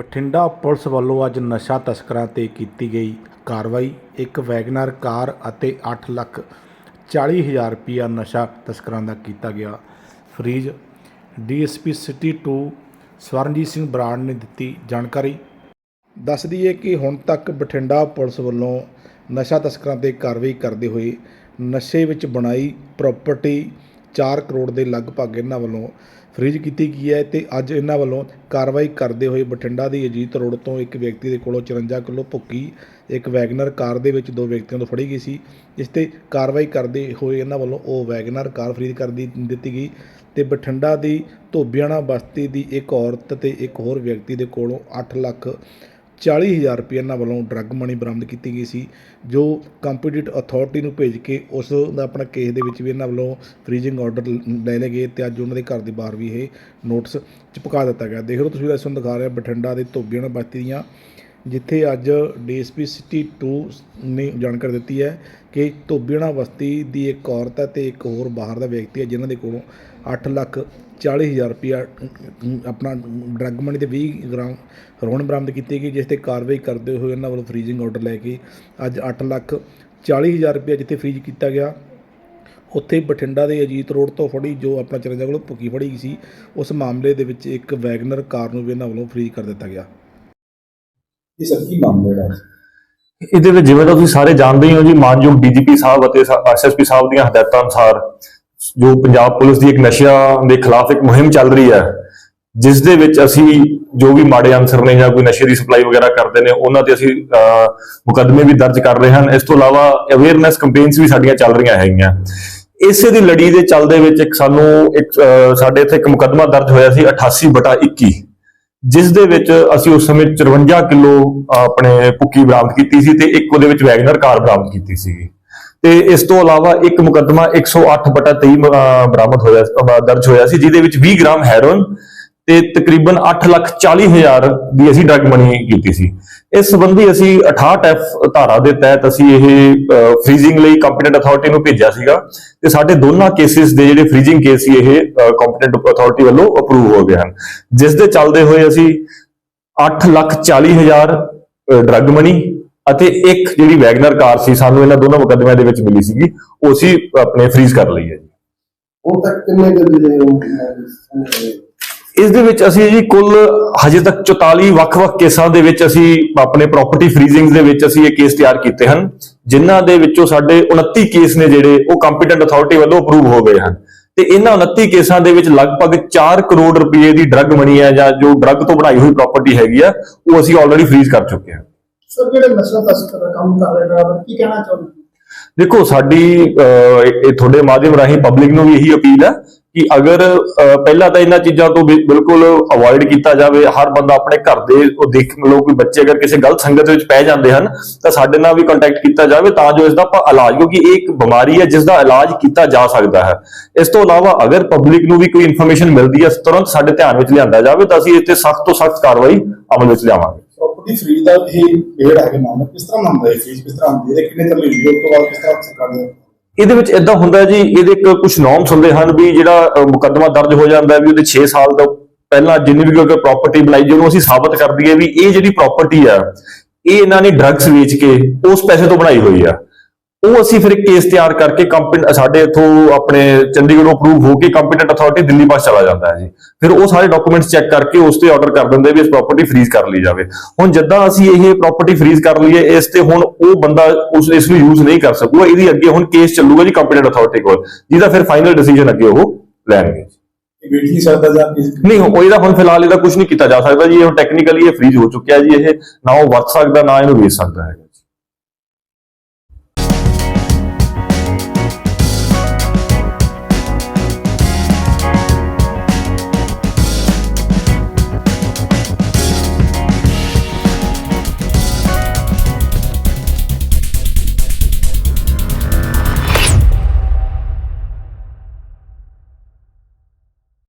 Bathinda police ਵੱਲੋਂ ਅੱਜ ਨਸ਼ਾ ਤਸਕਰਾਂ ਤੇ ਕੀਤੀ ਗਈ ਕਾਰਵਾਈ। ਇੱਕ ਵੈਗਨਰ ਕਾਰ ਅਤੇ 8 ਲੱਖ 40 ਹਜ਼ਾਰ ਰੁਪਇਆ ਨਸ਼ਾ ਤਸਕਰਾਂ ਦਾ ਕੀਤਾ ਗਿਆ। Freeze, DSP city 2 Swaranjit Singh Brar ਨੇ ਦਿੱਤੀ ਜਾਣਕਾਰੀ। ਦੱਸ ਦਈਏ ਕਿ ਹੁਣ ਤੱਕ ਬਠਿੰਡਾ ਪੁਲਿਸ ਵੱਲੋਂ ਨਸ਼ਾ ਤਸਕਰਾਂ ਤੇ ਕਾਰਵਾਈ ਕਰਦੇ ਹੋਏ ਨਸ਼ੇ ਵਿੱਚ ਬਣਾਈ ਪ੍ਰਾਪਰਟੀ 4 ਕਰੋੜ ਦੇ ਲਗਭਗ ਇਹਨਾਂ ਵੱਲੋਂ ਫ੍ਰੀਜ਼ ਕੀਤੀ ਗਈ ਹੈ ਤੇ ਅੱਜ ਇਹਨਾਂ ਵੱਲੋਂ ਕਾਰਵਾਈ ਕਰਦੇ ਹੋਏ ਬਠਿੰਡਾ ਦੀ ਅਜੀਤ ਰੋਡ ਤੋਂ ਇੱਕ ਵਿਅਕਤੀ ਦੇ ਕੋਲੋਂ 54 ਕਿਲੋ ਭੁੱਕੀ, ਇੱਕ ਵੈਗਨਰ ਕਾਰ ਦੇ ਵਿੱਚ ਦੋ ਵਿਅਕਤੀਆਂ ਤੋਂ ਫੜੀ ਗਈ ਸੀ। ਇਸ ਤੇ ਕਾਰਵਾਈ ਕਰਦੇ ਹੋਏ ਇਹਨਾਂ ਵੱਲੋਂ ਉਹ ਵੈਗਨਰ ਕਾਰ ਫਰੀਦ ਕਰ ਦਿੱਤੀ ਗਈ ਤੇ ਬਠਿੰਡਾ ਦੀ ਧੋਬੀਆਣਾ ਬਸਤੀ ਦੀ ਇੱਕ ਔਰਤ ਤੇ ਇੱਕ ਹੋਰ ਵਿਅਕਤੀ ਦੇ ਕੋਲੋਂ 8 ਲੱਖ 40000 ਰੁਪਏ ਇਹਨਾਂ ਵੱਲੋਂ ਡਰੱਗ ਮਨੀ ਬਰਾਮਦ ਕੀਤੀ ਗਈ ਸੀ, ਜੋ ਕੰਪੀਟੀਟ ਅਥਾਰਟੀ ਨੂੰ ਭੇਜ ਕੇ ਉਸ ਦਾ ਆਪਣਾ ਕੇਸ ਦੇ ਵਿੱਚ ਵੀ ਇਹਨਾਂ ਵੱਲੋਂ ਫ੍ਰੀਜ਼ਿੰਗ ਆਰਡਰ ਲੈ ਲਏ ਗਏ ਤੇ ਅੱਜ ਉਹਨਾਂ ਦੇ ਘਰ ਦੇ ਬਾਹਰ ਵੀ ਇਹ ਨੋਟਿਸ ਚਿਪਕਾ ਦਿੱਤਾ ਗਿਆ। ਦੇਖ ਲਓ ਤੁਸੀਂ ਇਸ ਨੂੰ ਦਿਖਾ ਰਿਹਾ, ਬਠਿੰਡਾ ਦੇ ਧੋਬੀਆਣਾ ਬਸਤੀ ਦੀਆਂ, ਜਿੱਥੇ ਅੱਜ ਡੀਐਸਪੀ ਸਿਟੀ 2 ਨੇ ਜਾਣਕਾਰੀ ਦਿੱਤੀ ਹੈ ਕਿ ਧੋਬੀਆਣਾ ਬਸਤੀ ਦੀ ਇੱਕ ਔਰਤ ਹੈ ਤੇ ਇੱਕ ਹੋਰ ਬਾਹਰ ਦਾ ਵਿਅਕਤੀ ਹੈ, ਜਿਨ੍ਹਾਂ ਦੇ ਕੋਲੋਂ 8 ਲੱਖ 40 ਹਜ਼ਾਰ ਰੁਪਇਆ ਆਪਣਾ ਡਰੱਗ ਮਨੀ ਤੇ 20 ਗ੍ਰਾਮ ਹੈਰੋਇਨ ਬਰਾਮਦ ਕੀਤੀ ਗਈ ਜਿਸ ਤੇ ਕਾਰਵਾਈ ਕਰਦੇ ਹੋਏ ਉਹਨਾਂ ਵੱਲੋਂ ਫ੍ਰੀਜ਼ਿੰਗ ਆਰਡਰ ਲੈ ਕੇ ਅੱਜ 8 ਲੱਖ 40 ਹਜ਼ਾਰ ਰੁਪਇਆ ਜਿੱਥੇ ਫ੍ਰੀਜ਼ ਕੀਤਾ ਗਿਆ ਉੱਥੇ ਬਠਿੰਡਾ ਦੇ ਅਜੀਤ ਰੋਡ ਤੋਂ ਫੜੀ ਜੋ ਆਪਣਾ ਚਰਨਜਾ ਕੋਲੋਂ ਭੁੱਕੀ ਫੜੀ ਗਈ ਸੀ ਉਸ ਮਾਮਲੇ ਦੇ ਵਿੱਚ ਇੱਕ ਵੈਗਨਰ ਕਾਰ ਨੂੰ ਵੀ ਇਹਨਾਂ ਵੱਲੋਂ ਫ੍ਰੀਜ਼ ਕਰ ਦਿੱਤਾ ਗਿਆ। ਇਹ ਸਭ ਕੀ ਮਾਮਲਾ ਹੈ ਇਹਦੇ ਵਿੱਚ ਜਿਵੇਂ ਤਾਂ ਤੁਸੀਂ ਸਾਰੇ ਜਾਣਦੇ ਹੀ ਹੋ ਜੀ ਮਾਨਯੋਗ ਡੀਜੀਪੀ ਸਾਹਿਬ ਅਤੇ ਐਸਐਸਪੀ ਸਾਹਿਬ ਦੀਆਂ ਹਦਾਇਤਾਂ ਅਨੁਸਾਰ ਜੋ ਪੰਜਾਬ ਪੁਲਿਸ ਦੀ ਇੱਕ ਨਸ਼ਿਆਂ ਦੇ ਖਿਲਾਫ ਇੱਕ ਮੁਹਿੰਮ ਚੱਲ ਰਹੀ ਹੈ, ਜਿਸ ਦੇ ਵਿੱਚ ਅਸੀਂ ਜੋ ਵੀ ਮਾੜੇ ਅਨਸਰ ਨੇ ਜਾਂ ਕੋਈ ਨਸ਼ੇ ਦੀ ਸਪਲਾਈ ਵਗੈਰਾ ਕਰਦੇ ਨੇ, ਉਹਨਾਂ ਤੇ ਅਸੀਂ ਮੁਕੱਦਮੇ ਵੀ ਦਰਜ ਕਰ ਰਹੇ ਹਨ। ਇਸ ਤੋਂ ਇਲਾਵਾ ਅਵੇਅਰਨੈਸ ਕੈਂਪੇਨਸ ਵੀ ਸਾਡੀਆਂ ਚੱਲ ਰਹੀਆਂ ਹੈਗੀਆਂ। ਇਸੇ ਦੀ ਲੜੀ ਦੇ ਚੱਲਦੇ ਵਿੱਚ ਇੱਕ ਸਾਨੂੰ ਇੱਕ ਸਾਡੇ ਇੱਥੇ ਇੱਕ ਮੁਕੱਦਮਾ ਦਰਜ ਹੋਇਆ ਸੀ 88 ਬਟਾ 21 ਜਿਸ ਦੇ ਵਿੱਚ ਅਸੀਂ ਉਸ ਸਮੇਂ 54 ਕਿਲੋ ਆਪਣੇ ਭੁੱਕੀ ਬਰਾਮਦ ਕੀਤੀ ਸੀ ਤੇ ਇੱਕ ਉਹਦੇ ਵਿੱਚ ਵੈਗਨਰ ਕਾਰ ਬਰਾਮਦ ਕੀਤੀ ਸੀਗੀ। ਤੇ ਇਸ ਤੋਂ ਇਲਾਵਾ ਇੱਕ ਮੁਕੱਦਮਾ 108 ਬਟਾ 23 ਅਹ, ਬਰਾਮਦ ਹੋਇਆ ਦਰਜ ਹੋਇਆ ਸੀ ਜਿਹਦੇ ਵਿੱਚ 20 ਗ੍ਰਾਮ ਹੈਰੋਇਨ ਤੇ ਤਕਰੀਬਨ 8 ਲੱਖ 40 ਹਜ਼ਾਰ ਦੀ ਅਸੀਂ ਡਰਗ ਮਨੀ ਕੀਤੀ ਸੀ। ਇਸ ਸੰਬੰਧੀ ਅਸੀਂ 68 ਐਫ ਧਾਰਾ ਦੇ ਤਹਿਤ ਅਸੀਂ ਇਹ ਫ੍ਰੀਜ਼ਿੰਗ ਲਈ ਕੰਪੀਟੈਂਟ ਅਥਾਰਟੀ ਨੂੰ ਭੇਜਿਆ ਸੀਗਾ ਤੇ ਸਾਡੇ ਦੋਨਾਂ ਕੇਸਿਸ ਦੇ ਜਿਹੜੇ ਫ੍ਰੀਜ਼ਿੰਗ ਕੇਸ ਸੀ ਇਹ ਕੰਪੀਟੈਂਟ ਅਥਾਰਟੀ ਵੱਲੋਂ ਅਪਰੂਵ ਹੋ ਗਏ ਹਨ। ਜਿਸ ਦੇ ਚੱਲਦੇ ਹੋਏ ਅਸੀਂ 8 ਲੱਖ 40 ਹਜ਼ਾਰ ਡਰਗ ਮਨੀ ਅਤੇ ਇੱਕ ਜਿਹੜੀ ਵੈਗਨਰ ਕਾਰ ਸੀ ਸਾਨੂੰ ਇਹਨਾਂ ਦੋਨਾਂ ਮੁਕੱਦਮਿਆਂ ਦੇ ਵਿੱਚ ਮਿਲੀ ਸੀਗੀ ਉਹ ਅਸੀਂ ਆਪਣੇ ਫ੍ਰੀਜ਼ ਕਰ ਲਈ ਹੈ ਜੀ। ਹੁਣ ਤੱਕ ਕਿੰਨੇ ਇਸ ਦੇ ਵਿੱਚ ਅਸੀਂ ਜੀ ਕੁੱਲ ਹਜੇ ਤੱਕ 44 ਵੱਖ-ਵੱਖ ਕੇਸਾਂ ਦੇ ਵਿੱਚ ਅਸੀਂ ਆਪਣੇ ਪ੍ਰਾਪਰਟੀ ਫ੍ਰੀਜ਼ਿੰਗ ਦੇ ਵਿੱਚ ਅਸੀਂ ਇਹ ਕੇਸ ਤਿਆਰ ਕੀਤੇ ਹਨ ਜਿਨ੍ਹਾਂ ਦੇ ਵਿੱਚੋਂ ਸਾਡੇ 29 ਕੇਸ ਨੇ ਜਿਹੜੇ ਉਹ ਕੰਪੀਟੈਂਟ ਅਥਾਰਟੀ ਵੱਲੋਂ ਅਪਰੂਵ ਹੋ ਗਏ ਹਨ। ਤੇ ਇਹਨਾਂ 29 ਕੇਸਾਂ ਦੇ ਵਿੱਚ ਲਗਭਗ 4 ਕਰੋੜ ਰੁਪਏ ਦੀ ਡਰੱਗ ਮਨੀ ਹੈ ਜਾਂ ਜੋ ਡਰੱਗ ਤੋਂ ਬਣਾਈ ਹੋਈ ਪ੍ਰਾਪਰਟੀ ਹੈਗੀ ਆ ਉਹ ਅਸੀਂ ਆਲਰੇਡੀ ਫ੍ਰੀਜ਼ ਕਰ ਚੁੱਕੇ ਹਾਂ। ਸਰ ਜਿਹੜੇ ਨਸ਼ਾ ਤਸਕਰ ਦਾ ਕੰਮ ਕਰ ਰਹੇ ਡਰਾਈਵਰ ਕੀ ਕਹਿਣਾ ਚਾਹੁੰਦੇ ਦੇਖੋ, ਸਾਡੀ ਇਹ ਤੁਹਾਡੇ ਮਾਧਿਅਮ ਰਾਹੀਂ ਪਬਲਿਕ ਨੂੰ ਵੀ ਇਹੀ ਅਪੀਲ ਹੈ ਕਿ ਅਗਰ ਪਹਿਲਾਂ ਤਾਂ ਇਹਨਾਂ ਚੀਜ਼ਾਂ ਤੋਂ ਬਿ- ਬਿਲਕੁਲ ਅਵੋਇਡ ਕੀਤਾ ਜਾਵੇ। ਹਰ ਬੰਦਾ ਆਪਣੇ ਘਰ ਦੇ ਉਹ ਦੇਖ ਲਓ ਕੋਈ ਬੱਚੇ ਅਗਰ ਕਿਸੇ ਗਲਤ ਸੰਗਤ ਵਿੱਚ ਪੈ ਜਾਂਦੇ ਹਨ, ਤਾਂ ਸਾਡੇ ਨਾਲ ਵੀ ਕੰਟੈਕਟ ਕੀਤਾ ਜਾਵੇ ਤਾਂ ਜੋ ਇਸ ਦਾ ਆਪਾਂ ਇਲਾਜ ਕਿਉਂਕਿ ਇਹ ਇੱਕ ਬਿਮਾਰੀ ਹੈ ਜਿਸ ਦਾ ਇਲਾਜ ਕੀਤਾ ਜਾ ਸਕਦਾ ਹੈ। ਇਸ ਤੋਂ ਇਲਾਵਾ ਅਗਰ ਪਬਲਿਕ ਨੂੰ ਵੀ ਕੋਈ ਇਨਫੋਰਮੇਸ਼ਨ ਮਿਲਦੀ ਹੈ, ਤੁਰੰਤ ਸਾਡੇ ਧਿਆਨ ਵਿੱਚ ਲਿਆਂਦਾ ਜਾਵੇ, ਤਾਂ ਅਸੀਂ ਇਸ ਤੇ ਸਖਤ ਤੋਂ ਸਖਤ ਕਾਰਵਾਈ ਅਮਲ ਵਿੱਚ ਲਿਆਵਾਂਗੇ। ਪ੍ਰਾਪਰਟੀ ਫ੍ਰੀ ਦਾ ਇਹ ਪੇੜ ਹੈਗਾ ਨਾਮ ਕਿਸ ਤਰ੍ਹਾਂ ਮੰਨਦਾ ਹੈ ਫੀਸ ਕਿਸ ਤਰ੍ਹਾਂ ਆਉਂਦੀ ਹੈ ਕਿੰਨੇ ਤਰ੍ਹਾਂ ਲਈ ਉਸ ਤੋਂ ਬਾਅਦ ਕਿਸ ਤਰ੍ਹਾਂ ਸਰਕਾਰ ਨੇ ਇਹਦੇ ਵਿੱਚ ਇਦਾਂ ਹੁੰਦਾ ਜੀ, ਇਹਦੇ ਇੱਕ ਕੁਝ ਨੋਰਮਸ ਹੁੰਦੇ ਹਨ ਵੀ ਜਿਹੜਾ ਮੁਕੱਦਮਾ ਦਰਜ ਹੋ ਜਾਂਦਾ ਵੀ ਉਹਦੇ 6 ਸਾਲ ਤੋਂ ਪਹਿਲਾਂ ਜਿੰਨੀ ਵੀ ਕੋਈ ਪ੍ਰਾਪਰਟੀ ਬਣਾਈ ਜਿਹਨੂੰ ਅਸੀਂ ਸਾਬਤ ਕਰ ਦਈਏ ਵੀ ਇਹ ਜਿਹੜੀ ਪ੍ਰਾਪਰਟੀ ਆ, ਇਹ ਇਹਨਾਂ ਨੇ ਡਰੱਗਸ ਵੇਚ ਕੇ ਉਸ ਪੈਸੇ ਤੋਂ ਬਣਾਈ ਹੋਈ ਆ। ਉਹ ਅਸੀਂ ਫਿਰ ਕੇਸ ਤਿਆਰ ਕਰਕੇ ਕੰਪਨੀ ਸਾਡੇ ਇਥੋਂ ਆਪਣੇ ਚੰਡੀਗੜ੍ਹੋਂ ਅਪਰੂਵ ਹੋ ਕੇ ਕੰਪੀਟੈਂਟ ਅਥਾਰਟੀ ਦਿੱਲੀ ਪਾਸ ਚਲਾ ਜਾਂਦਾ ਹੈ ਜੀ। ਫਿਰ ਉਹ ਸਾਰੇ ਡਾਕੂਮੈਂਟਸ ਚੈੱਕ ਕਰਕੇ ਉਸ ਤੇ ਆਰਡਰ ਕਰ ਦਿੰਦੇ ਵੀ ਇਸ ਪ੍ਰਾਪਰਟੀ ਫ੍ਰੀਜ਼ ਕਰ ਲਈ ਜਾਵੇ। ਹੁਣ ਜਿੱਦਾਂ ਅਸੀਂ ਇਹ ਪ੍ਰਾਪਰਟੀ ਫ੍ਰੀਜ਼ ਕਰ ਲਈਏ ਇਸ ਤੇ ਹੁਣ ਉਹ ਬੰਦਾ ਉਸ ਇਸ ਨੂੰ ਯੂਜ਼ ਨਹੀਂ ਕਰ ਸਕੂਗਾ। ਇਹਦੀ ਅੱਗੇ ਹੁਣ ਕੇਸ ਚੱਲੂਗਾ ਜੀ ਕੰਪੀਟੈਂਟ ਅਥਾਰਟੀ ਕੋਲ ਜਿਹਦਾ ਫਿਰ ਫਾਈਨਲ ਡਿਸੀਜਨ ਅੱਗੇ ਉਹ ਲੈਣਗੇ। ਸਕਦਾ ਜਾਂ ਨਹੀਂ ਉਹ ਇਹਦਾ ਹੁਣ ਫਿਲਹਾਲ ਇਹਦਾ ਕੁਝ ਨਹੀਂ ਕੀਤਾ ਜਾ ਸਕਦਾ ਜੀ। ਇਹ ਟੈਕਨੀਕਲੀ ਇਹ ਫ੍ਰੀਜ਼ ਹੋ ਚੁੱਕਿਆ ਜੀ। ਇਹ ਨਾ ਉਹ ਵਰਤ ਸਕਦਾ ਨਾ ਇਹਨੂੰ ਵੇਚ ਸਕਦਾ ਹੈ